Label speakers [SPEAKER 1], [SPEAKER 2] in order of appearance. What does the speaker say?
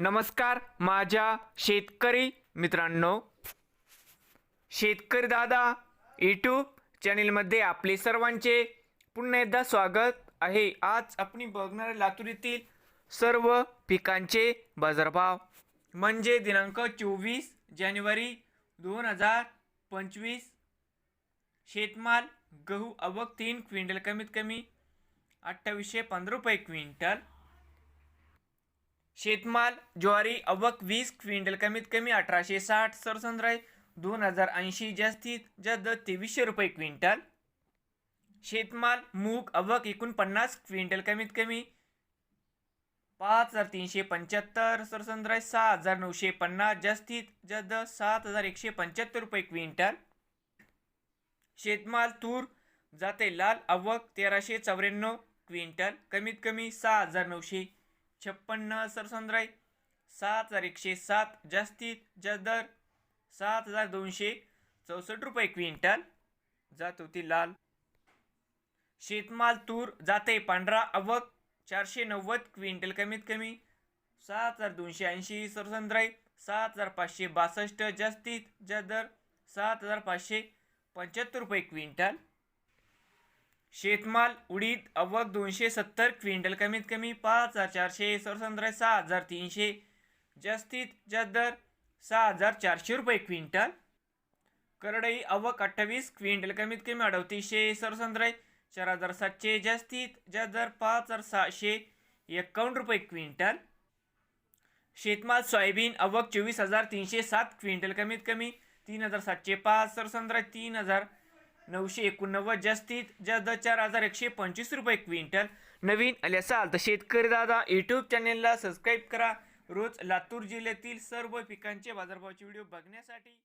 [SPEAKER 1] नमस्कार माझ्या शेतकरी मित्रांनो. शेतकरी दादा यूट्यूब चॅनेलमध्ये आपले सर्वांचे पुन्हा एकदा स्वागत आहे. आज आपण बघणार लातूर येथील सर्व पिकांचे बाजारभाव. म्हणजे दिनांक चोवीस जानेवारी दोन हजार पंचवीस. शेतमाल गहू अवक तीन क्विंटल कमीत कमी अठ्ठावीसशे पंधरा रुपये क्विंटल. शेतमाल ज्वारी अवक वीस क्विंटल कमीत कमी अठराशे साठ सरसंद्राय दोन हजार ऐंशी जास्तीत जास्त तेवीसशे रुपये क्विंटल. शेतमाल मूग अवक एकोणपन्नास क्विंटल कमीत कमी पाच हजार तीनशे पंच्याहत्तर सरसंद्राय सहा हजार नऊशे पन्नास जास्तीत जास्त सात हजार एकशे पंच्याहत्तर रुपये क्विंटल. शेतमाल तूर जाते लाल अवक तेराशे चौऱ्याण्णव क्विंटल कमीत कमी सहा हजार नऊशे छप्पन्न सरसंद्राय सात हजार एकशे सात जास्तीत जास्त दर सात हजार दोनशे चौसष्ट रुपये क्विंटल. जात होती लाल. शेतमाल तूर जाते पांढरा अवक चारशे नव्वद क्विंटल कमीत कमी. सात हजार दोनशे ऐंशी सरसंद्राय सात हजार पाचशे बासष्ट जास्तीत जास्त दर सात हजार पाचशे पंच्याहत्तर रुपये क्विंटल. शेतमाल उडीद अवक दोनशे सत्तर क्विंटल कमीत कमी पाच हजार चारशे सरसंद्राय सहा हजार तीनशे जास्तीत जास्त दर सहा हजार चारशे रुपये क्विंटल. करडई अवक अठ्ठावीस क्विंटल कमीत कमी अडतीसशे सरसंद्राय चार हजार सातशे जास्तीत जास्त दर पाच हजार सहाशे एकावन्न रुपये क्विंटल. शेतमाल सोयाबीन अवक चोवीस हजार तीनशे सात क्विंटल कमीत कमी तीन हजार सातशे पाच सरसंद्राय तीन हजार नऊशे एकोणनव्वद जास्तीत जास्त चार हजार एकशे पंचवीस रुपये क्विंटल. नवीन आले असाल तर शेतकरी दादा यूट्यूब चॅनेलला सबस्क्राईब करा. रोज लातूर जिल्ह्यातील सर्व पिकांचे बाजारभावाचे व्हिडिओ बघण्यासाठी